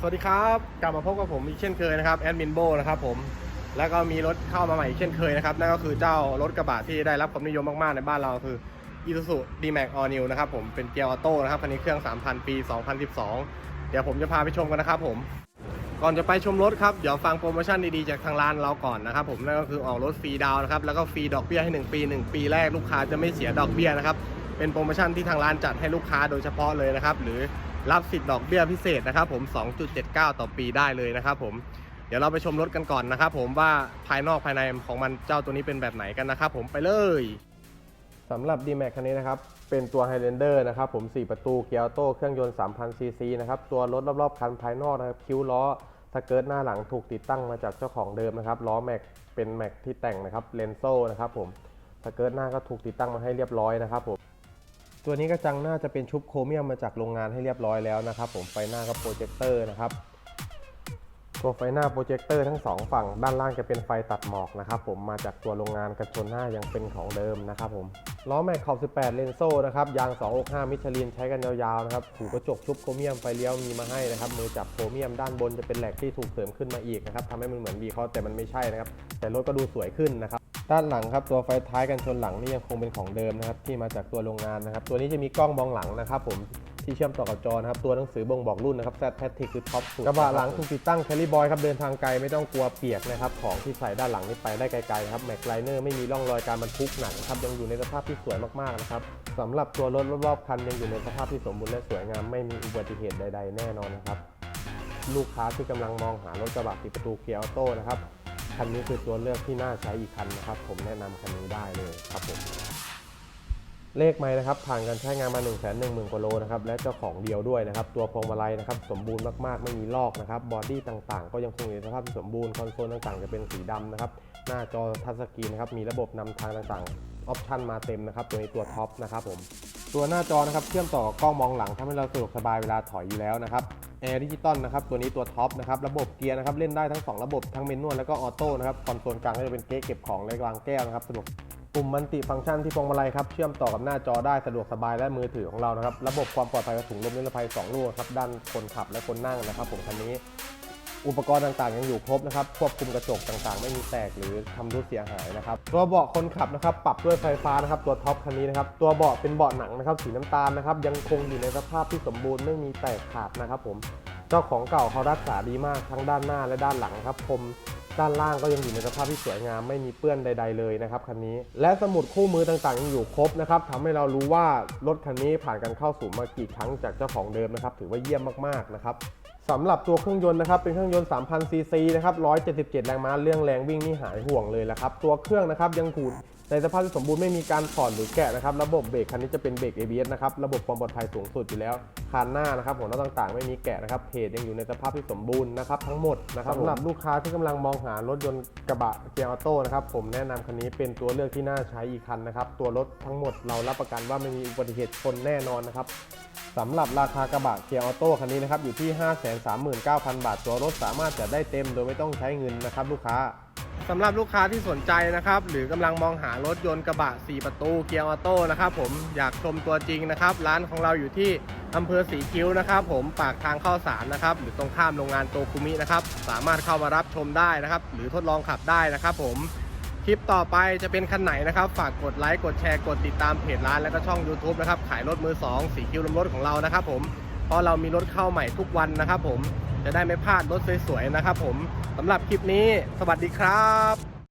สวัสดีครับกลับมาพบกับผมอีกเช่นเคยนะครับแอดมินโบนะครับผมแล้วก็มีรถเข้ามาใหม่อีกเช่นเคยนะครับนั่นก็คือเจ้ารถกระบะที่ได้รับความนิยมมากๆในบ้านเราคือ Isuzu D-Max All New นะครับผมเป็นเกียร์ออโต้นะครับคันนี้เครื่อง 3,000 ปี 2012 เดี๋ยวผมจะพาไปชมกันนะครับผมก่อนจะไปชมรถครับเดี๋ยวฟังโปรโมชั่นดีๆจากทางร้านเราก่อนนะครับผมนั่นก็คือออกรถฟรีดาวน์นะครับแล้วก็ฟรีดอกเบี้ยให้ 1 ปี 1 ปีแรกลูกค้าจะไม่เสียดอกเบี้ยนะครับเป็นโปรโมชั่นที่ทางร้านจัดให้ลูกค้าโดยเฉพาะเลยนะครับหรือ รับสิทธิ์ดอกเบี้ยพิเศษนะครับผม 2.79 ต่อปีได้เลยนะครับผม เดี๋ยวเราไปชมรถกันก่อนนะครับผมว่าภายนอกภายในของมันเจ้าตัวนี้เป็นแบบไหนกันนะครับผมไปเลยสำหรับ D-Max คันนี้นะครับ เป็นตัว Highlander นะครับผม 4 ประตูเกียร์ออโต้เครื่องยนต์ 3,000 ซีซีนะครับ ตัวรถรอบๆ คันภายนอกนะครับ คิ้วล้อสเกิร์ตหน้าหลังถูกติดตั้งมาจากเจ้าของเดิมนะครับ ล้อแม็กเป็นแม็กที่แต่งนะครับเลนโซ่นะครับผมสเกิร์ตหน้าก็ถูกติดตั้งมาให้เรียบร้อยนะครับผม ตัวนี้กระจังหน้าจะเป็นชุบโครเมียมมาจากโรงงานให้เรียบร้อยแล้วนะครับ ผมไฟหน้าก็โปรเจคเตอร์นะครับ ตัวไฟหน้าโปรเจคเตอร์ทั้งสองฝั่งด้านล่างจะเป็นไฟตัดหมอกนะครับ ผมมาจากตัวโรงงานกันชนหน้ายังเป็นของเดิมนะครับผมล้อแม็กขอบ 18 เลนโซ่นะครับยาง 265 มิชลินใช้กันยาวๆนะครับหูกระจกชุบโครเมียมไฟเลี้ยวมีมาให้นะครับมือจับโครเมียมด้านบนจะเป็นแหลกที่ถูกเสริมขึ้นมาอีกนะครับทำให้มันเหมือนบีเขาแต่มันไม่ใช่นะครับแต่รถก็ดูสวยขึ้นนะครับ ด้านหลังครับตัวไฟท้ายกันชนหลังนี่ยังคงเป็นของเดิมนะครับที่มาจากตัวโรงงานนะครับตัวนี้จะมีกล้องมองหลังนะครับผมที่เชื่อมต่อกับจอนะครับตัวหนังสือบ่งบอกรุ่นนะครับ Z p a t i c คือท็อปสุดกระบะหลังถูกติดตั้งแคลิบอยครับเดินทางไกลไม่ต้องกลัวเปียกนะครับของที่ใส่ด้านหลังนี่ไปได้ไกลๆครับแม็กไลเนอร์ไม่มีร่องรอยการบรรทุกหนักนะครับยังอยู่ในสภาพที่สวยมากๆนะครับสำหรับตัวรถรอบๆคันยังอยู่ในสภาพที่สมบูรณ์และสวยงามไม่มีอุบัติเหตุใด ๆ แน่นอนนะครับลูกค้าที่กำลังมองหารถกระบะติดประตูเกียร์ออโต้นะครับ คันนี้คือตัวเลือกที่น่าใช้อีกคันนะครับ ผมแนะนำคันนี้ได้เลยครับผมเลขไม้นะครับผ่านการใช้งานมา 1 1 0 0 0 0กว่าโลนะครับและเจ้าของเดียวด้วยนะครับ ตัวพวงมาลัยนะครับสมบูรณ์มากๆ ไม่มีลอกนะครับบอดี้ต่างๆ ก็ยังคงอยู่ในสภาพที่สมบูรณ์คอนโซลต่างๆ จะเป็นสีดำนะครับหน้าจอทัชสกรีนนะครับมีระบบนำทางต่างๆออปชันมาเต็มนะครับตัวนี้ตัวท็อปนะครับผมตัวหน้าจอนะครับเชื่อมต่อกับกล้องมองหลังทำให้เราสะดวกสบายเวลาถอยอยู่แล้วนะครับ แอร์ดิจิตอลนะครับตัวนี้ตัวท็อปนะครับระบบเกียร์นะครับเล่นได้ทั้ง 2 ระบบทั้งเมนนวลแล้วก็ออโต้นะครับคอนโซลกลางก็จะเป็นเก๊เก็บของและวางแก้วนะครับสะดวกปุ่มมันติฟังก์ชันที่พวงมาลัยครับเชื่อมต่อกับหน้าจอได้สะดวกสบายและมือถือของเรานะครับระบบความปลอดภัยกระถุงลมนิรภัย2ลูกครับด้านคนขับและคนนั่งนะครับผมคันนี้ อุปกรณ์ต่างๆ ยังอยู่ครบนะครับ ควบคุมกระจกต่างๆ ไม่มีแตกหรือทำรุดเสียหายนะครับ ตัวเบาะคนขับนะครับ ปรับด้วยไฟฟ้านะครับ ตัวท็อปคันนี้นะครับ ตัวเบาะเป็นเบาะหนังนะครับ สีน้ำตาลนะครับ ยังคงอยู่ในสภาพที่สมบูรณ์ไม่มีแตกขาดนะครับ ผม เจ้าของเก่าเขารักษาดีมากทั้งด้านหน้าและด้านหลังครับ ผมด้านล่างก็ยังอยู่ในสภาพที่สวยงามไม่มีเปื้อนใด ๆ เลยนะครับคันนี้ และสมุดคู่มือต่างๆยังอยู่ครบนะครับทำให้เรารู้ว่ารถคันนี้ผ่านการเข้าสู่มากี่ครั้งจากเจ้าของเดิมนะครับ ถือว่าเยี่ยมมากๆนะครับ สำหรับตัวเครื่องยนต์นะครับเป็นเครื่องยนต์ 3,000 ซีซีนะครับ 177 แรงม้าเรื่องแรงวิ่งนี่หายห่วงเลยละครับ ตัวเครื่องนะครับยังขูด ในสภาพที่สมบูรณ์ไม่มีการถอดหรือแกะนะครับระบบเบรกคันนี้จะเป็นเบรก ABS นะครับระบบความปลอดภัยสูงสุดอยู่แล้วคานหน้านะครับหัวน็อตต่างๆ ไม่มีแกะนะครับเพจยังอยู่ในสภาพที่สมบูรณ์นะครับทั้งหมดนะครับสำหรับลูกค้าที่กำลังมองหารถยนต์กระบะเกียร์ออโต้นะครับผมแนะนำคันนี้เป็นตัวเลือกที่น่าใช้อีกคันนะครับตัวรถทั้งหมดเรารับประกันว่าไม่มีอุบัติเหตุชนแน่นอนนะครับสำหรับราคากระบะเกียร์ออโต้คันนี้นะครับอยู่ที่ 539,000 บาท ตัวรถสามารถจัดได้เต็มโดยไม่ต้องใช้เงินนะครับลูกค้า สำหรับลูกค้าที่สนใจนะครับ หรือกำลังมองหารถยนต์กระบะ 4 ประตูเกียร์ออโต้นะครับผมอยากชมตัวจริงนะครับ ร้านของเราอยู่ที่อำเภอสีคิ้วนะครับ ผมปากทางเข้าสารนะครับ หรือตรงข้ามโรงงานโตคุมินะครับ สามารถเข้ามารับชมได้นะครับ หรือทดลองขับได้นะครับผมคลิปต่อไปจะเป็นคันไหนนะครับ ฝากกดไลค์กดแชร์กดติดตามเพจร้านแล้วก็ช่อง YouTube นะครับ ขายรถมือ 2 สีคิ้วลมรถของเรานะครับผมเพราะเรามีรถเข้าใหม่ทุกวันนะครับผม จะได้ไม่พลาดรถสวยๆนะครับผมสำหรับคลิปนี้ สวัสดีครับ